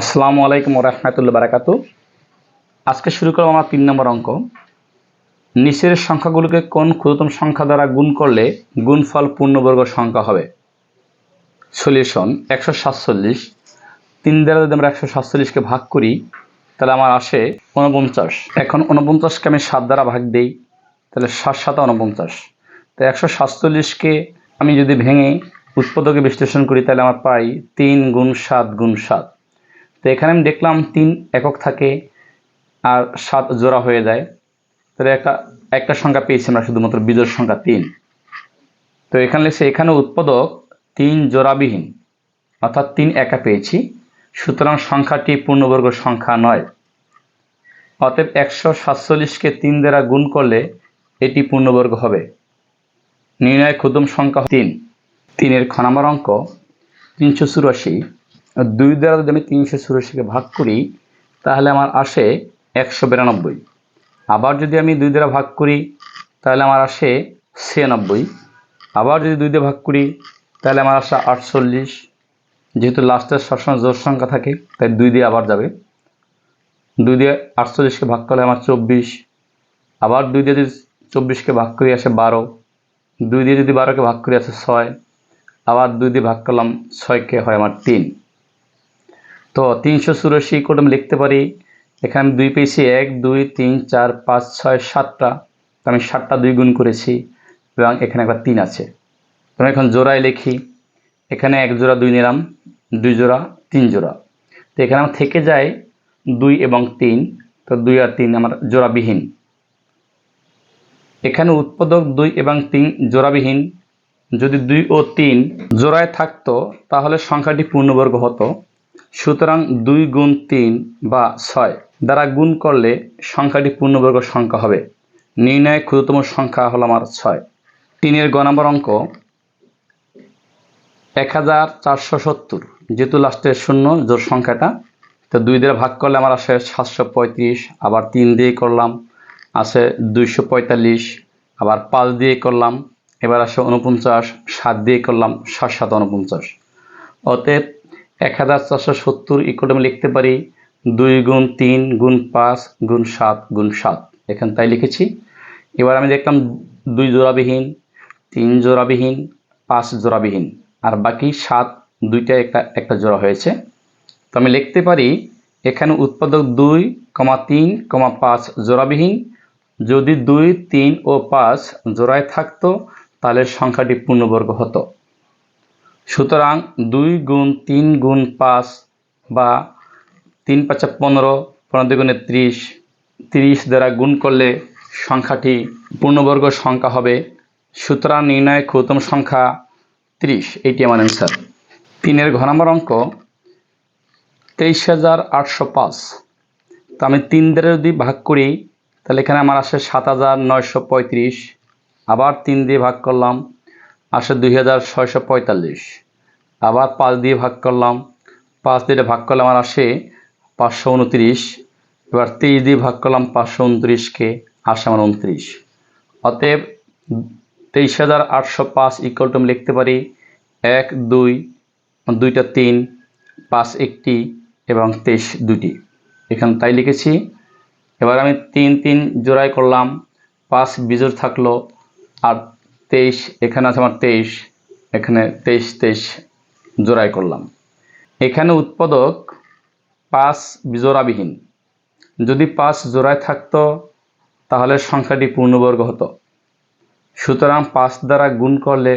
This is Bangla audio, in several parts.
আসসালামু আলাইকুম রহমতুল্লাহ বারাকাতু। আজকে শুরু করলাম আমার তিন নম্বর অঙ্ক। নিচের সংখ্যাগুলোকে কোন ক্ষুদ্রতম সংখ্যা দ্বারা গুণ করলে গুণফল পূর্ণবর্গ সংখ্যা হবে? সলিউশন একশো সাতচল্লিশ। তিন দ্বারা যদি আমরা একশো সাতচল্লিশকে ভাগ করি, তাহলে আমার আসে উনপঞ্চাশ এখন উনপঞ্চাশকে আমি সাত দ্বারা ভাগ দিই, তাহলে সাত সাত উনপঞ্চাশ তো একশো সাতচল্লিশকে আমি যদি ভেঙে উৎপাদকে বিশ্লেষণ করি, তাহলে আমার পাই তিন গুণ সাত গুণ সাত। তো এখানে আমি দেখলাম তিন একক থাকে আর সাত জোড়া হয়ে যায়। তাহলে একটা একটা সংখ্যা পেয়েছি আমরা, শুধুমাত্র বিজোড় সংখ্যা তিন। তো এখানে লেগেছে এখানে উৎপাদক তিন জোড়াবিহীন, অর্থাৎ তিন একা পেয়েছি। সুতরাং সংখ্যাটি পূর্ণবর্গ সংখ্যা নয়। অতএব একশো সাতচল্লিশকে তিন দ্বারা গুণ করলে এটি পূর্ণবর্গ হবে। নির্ণয় ক্ষুদ্রতম সংখ্যা তিন। তিনের খ নম্বর অঙ্ক তিনশো চুরাশি। দুই দ্বারা যদি আমি তিনশো চুরাশিকে ভাগ করি, তাহলে আমার আসে একশো বিরানব্বই। আবার যদি আমি দুই দ্বারা ভাগ করি, তাহলে আমার আসে ছিয়ানব্বই। আবার যদি দুই দিয়ে ভাগ করি, তাহলে আমার আসে আটচল্লিশ। যেহেতু লাস্টের সবসময় জোর সংখ্যা থাকে, তাই দুই দিয়ে আবার যাবে। দুই দিয়ে আটচল্লিশকে ভাগ করলে আমার চব্বিশ। আবার দুই দিয়ে যদি চব্বিশকে ভাগ করি, আসে বারো। দুই দিয়ে যদি বারোকে ভাগ করি, আসে ছয়। আবার দুই দিয়ে ভাগ করলাম ছয়কে হয় আমার তিন। তো তিনশো চুরাশি করে আমি লিখতে পারি। এখানে দুই পেয়েছি এক, দুই, তিন, চার, পাঁচ, ছয়, সাতটা। তো আমি সাতটা দুই গুণ করেছি এবং এখানে একবার তিন আছে। তো আমি এখন জোড়ায় লিখি। এখানে এক জোড়া দুই নিলাম, দুই জোড়া, তিন জোড়া। তো এখানে আমার থেকে যায় দুই এবং তিন। তো দুই আর তিন আমার জোড়াবিহীন। এখানে উৎপাদক দুই এবং তিন জোড়াবিহীন। যদি দুই ও তিন জোড়ায় থাকতো, তাহলে সংখ্যাটি পূর্ণবর্গ হতো। সুতরাং দুই গুণ তিন বা ছয় দ্বারা গুণ করলে সংখ্যাটি পূর্ণবর্গ সংখ্যা হবে। নির্ণয় ক্ষুদ্রতম সংখ্যা হলো আমার ছয়। তিনের গ নম্বর অঙ্ক, এক হাজার চারশো সত্তর। যেহেতু লাস্টের শূন্য, জোর সংখ্যাটা, তো দুই দিয়ে ভাগ করলে আমার আসে সাতশো পঁয়ত্রিশ, আবার তিন দিয়ে করলাম, আসে দুইশো পঁয়তাল্লিশ, আবার পাঁচ দিয়ে করলাম, এবার আসে উনপঞ্চাশ সাত দিয়ে করলাম সাত সাত উনপঞ্চাশ অতএব এক হাজার চারশো সত্তর ইকুয়াল আমি লিখতে পারি দুই গুণ তিন গুণ পাঁচ গুণ সাত গুণ সাত। এখানে তাই লিখেছি। এবার আমি দেখলাম দুই জোড়াবিহীন, তিন জোড়াবিহীন, পাঁচ জোড়াবিহীন। আর বাকি সাত দুইটা একটা একটা জোড়া হয়েছে। তো আমি লিখতে পারি এখানে উৎপাদক দুই কমা তিন কমা পাঁচ জোড়াবিহীন। যদি দুই, তিন ও পাঁচ জোড়ায় থাকতো, তাহলে সংখ্যাটি পূর্ণবর্গ হতো। সুতরাং দুই গুণ তিন গুণ পাঁচ বা তিন পাঁচা পনেরো পনেরো দুগুণে ত্রিশ, তিরিশ দ্বারা গুণ করলে সংখ্যাটি পূর্ণবর্গ সংখ্যা হবে। সুতরাং নির্ণয় ক্ষুদ্রতম সংখ্যা ত্রিশ এইটি আমার অ্যান্সার তিনের ঘ নম্বর অঙ্ক, তেইশ হাজার আটশো পাঁচ। তো আমি তিন দ্বারা যদি ভাগ করি, তাহলে এখানে আমার আসে সাত হাজার নয়শো পঁয়ত্রিশ। আবার তিন দিয়ে ভাগ করলাম আসে দুই হাজার ছয়শো পঁয়তাল্লিশ। আবার পাঁচ দিয়ে ভাগ করলাম, পাঁচ দিয়ে ভাগ করলে আমার আসে পাঁচশো উনত্রিশ। এবার তেইশ দিয়ে ভাগ করলাম পাঁচশো উনত্রিশকে আসে আমার উনত্রিশ। অতএব তেইশ হাজার আটশো পাঁচ ইকুয়াল টু আমি লিখতে পারি এক, দুই, দুইটা তিন, পাঁচ একটি এবং তেইশ দুটি এখানে তাই লিখেছি। এবার আমি তিন তিন জোড়াই করলাম, পাঁচ বিজোড় থাকল, আর তেইশ, এখানে আছে আমার তেইশ, এখানে তেইশ তেইশ জোড়াই করলাম। এখানে উৎপাদক পাঁচ জোড়াবিহীন যদি পাঁচ জোড়ায় থাকতো, তাহলে সংখ্যাটি পূর্ণবর্গ হতো। সুতরাং পাঁচ দ্বারা গুণ করলে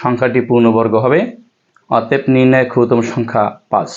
সংখ্যাটি পূর্ণবর্গ হবে, অতএব নির্ণয় ক্ষুদ্রতম সংখ্যা পাঁচ।